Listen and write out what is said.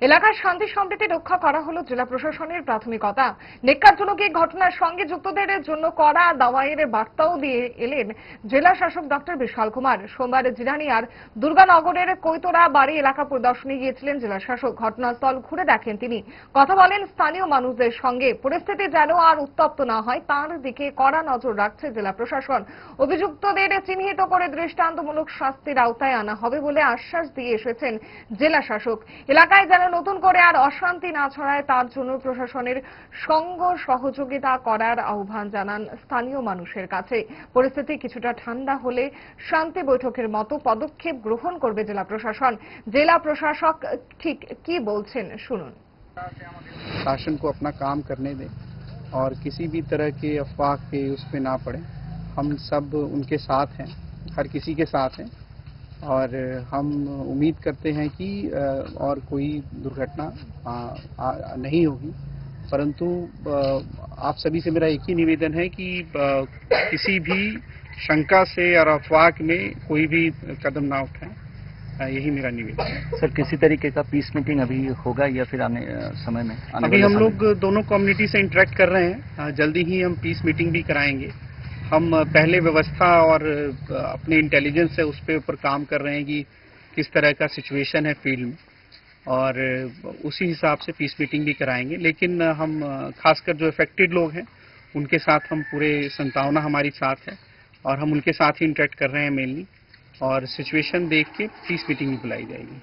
এলাকার শান্তি সম্প্রীতি রক্ষা করা হলো জেলা প্রশাসনের প্রাথমিকতা। নেকারজনক এই ঘটনার সঙ্গে যুক্তদের জন্য কড়া দাওয়াইয়ের বার্তাও দিয়ে এলেন জেলা শাসক ডক্টর বিশাল কুমার। সোমবার জিরানিয়ার দুর্গানগরের কৈতরা বাড়ি এলাকা পরিদর্শনে গিয়েছিলেন জেলা শাসক। ঘটনাস্থল ঘুরে দেখেন তিনি। কথা বলেন স্থানীয় মানুষদের সঙ্গে। পরিস্থিতি যেন আর উত্তপ্ত না হয়, তার দিকে কড়া নজর রাখছে জেলা প্রশাসন। অভিযুক্তদের চিহ্নিত করে দৃষ্টান্তমূলক শাস্তির আওতায় আনা হবে বলে আশ্বাস দিয়ে এসেছেন জেলা শাসক। এলাকায় যেন নতুন করে আর অশান্তি না ছড়ায় তার জন্য প্রশাসনের সঙ্গ সহযোগিতা করার আহ্বান জানান স্থানীয় মানুষের কাছে পরিস্থিতি কিছুটা ঠান্ডা হলে শান্তি বৈঠকের মতো পদক্ষেপ গ্রহণ করবে জেলা প্রশাসন জেলা প্রশাসক ঠিক কি বলছেন শুনুন शासन को अपना काम करने दें और किसी भी तरह के अफवाह के उस पे ना पड़े हम सब उनके साथ हैं हर किसी के साथ हैं और हम उम्मीद करते हैं कि और कोई दुर्घटना नहीं होगी। परंतु आप सभी से मेरा एक ही निवेदन है कि किसी भी शंका से और अफवाह में कोई भी कदम ना उठाएँ। यही मेरा निवेदन है। सर किसी तरीके का पीस मीटिंग अभी होगा या फिर आने समय में? आने अभी हम लोग दोनों कम्युनिटी से इंटरेक्ट कर रहे हैं। जल्दी ही हम पीस मीटिंग भी कराएँगे। हम पहले व्यवस्था और अपने इंटेलिजेंस से उस पे ऊपर काम कर रहे हैं कि किस तरह का सिचुएशन है फ़ील्ड में। और उसी हिसाब से पीस मीटिंग भी कराएँगे। लेकिन हम खासकर जो इफेक्टेड लोग हैं, उनके साथ हम पूरे संतावना हमारी साथ है और हम उनके साथ ही इंटरेक्ट कर रहे हैं मेनली और सिचुएशन देख के पीस मीटिंग भी बुलाई जाएगी।